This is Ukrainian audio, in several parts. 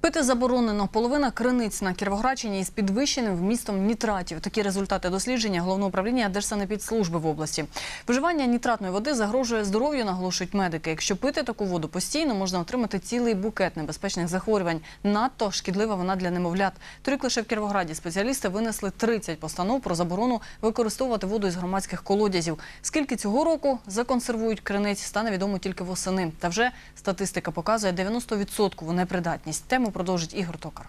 Пити заборонено. Половина криниць на Кіровоградщині із підвищеним вмістом нітратів. Такі результати дослідження головного управління Держсанепідслужби в області. Вживання нітратної води загрожує здоров'ю, наголошують медики. Якщо пити таку воду постійно, можна отримати цілий букет небезпечних захворювань. Надто шкідлива вона для немовлят. Торік лише в Кіровограді спеціалісти винесли 30 постанов про заборону використовувати воду із громадських колодязів. Скільки цього року законсервують криниць, стане відомо тільки восени. Та вже статистика показує 90% непридатність. Тему продовжить Ігор Токар.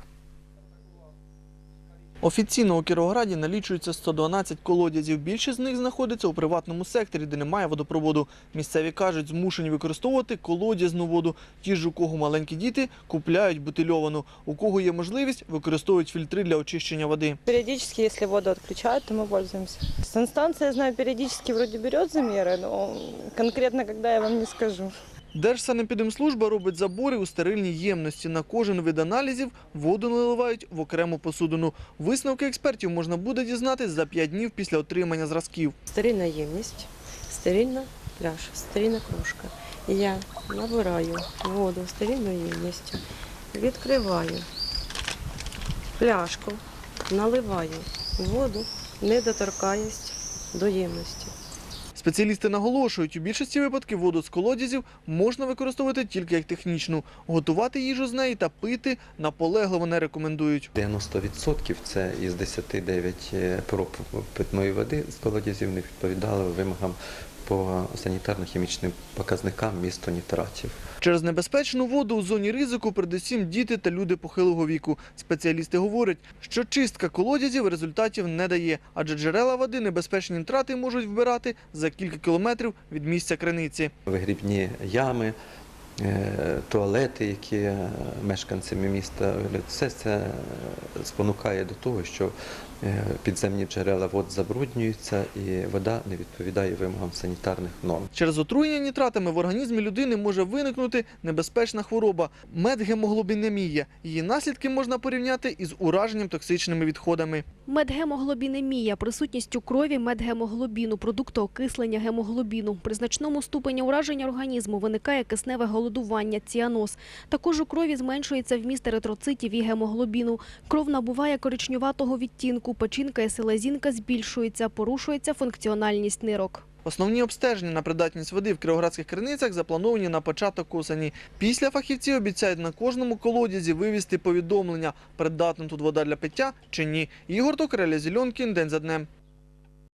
Офіційно у Кіровограді налічується 112 колодязів. Більшість з них знаходиться у приватному секторі, де немає водопроводу. Місцеві кажуть, змушені використовувати колодязну воду. Ті ж, у кого маленькі діти, купляють бутильовану. У кого є можливість, використовують фільтри для очищення води. Периодически, если воду отключают, то мы пользуемся. Санстанция, я знаю, периодически вроде берет замеры, но конкретно когда я вам не скажу. Держсанепідемслужба робить забори у стерильній ємності. На кожен вид аналізів воду наливають в окрему посудину. Висновки експертів можна буде дізнатись за 5 днів після отримання зразків. Стерильна ємність, стерильна пляшка, стерильна кружка. Я набираю воду в стерильну ємність, відкриваю пляшку, наливаю воду, не доторкаюсь до ємності. Спеціалісти наголошують, у більшості випадків воду з колодязів можна використовувати тільки як технічну. Готувати їжу з неї та пити наполегливо не рекомендують. 90% це із 10-9 проб питної води з колодязів не відповідали вимогам по санітарно-хімічним показникам місту нітратів. Через небезпечну воду у зоні ризику передусім діти та люди похилого віку. Спеціалісти говорять, що чистка колодязів результатів не дає, адже джерела води небезпечні нітрати можуть вбирати за кілька кілометрів від місця криниці. Вигрібні ями, туалети, які е, мешканцями міста, все це е, спонукає до того, що е, підземні джерела вод забруднюються і вода не відповідає вимогам санітарних норм. Через отруєння нітратами в організмі людини може виникнути небезпечна хвороба – медгемоглобінемія. Її наслідки можна порівняти із ураженням токсичними відходами. Медгемоглобінемія – присутність у крові медгемоглобіну, продукту окислення гемоглобіну. При значному ступені ураження організму виникає кисневе голодування, ціаноз. Також у крові зменшується вміст еритроцитів і гемоглобіну. Кров набуває коричнюватого відтінку, печінка і селезінка збільшується, порушується функціональність нирок. Основні обстеження на придатність води в кіровоградських криницях заплановані на початок осені. Після фахівці обіцяють на кожному колодязі вивести повідомлення, придатна тут вода для пиття чи ні. Ігор Токарелля, Зільонкін, День за днем.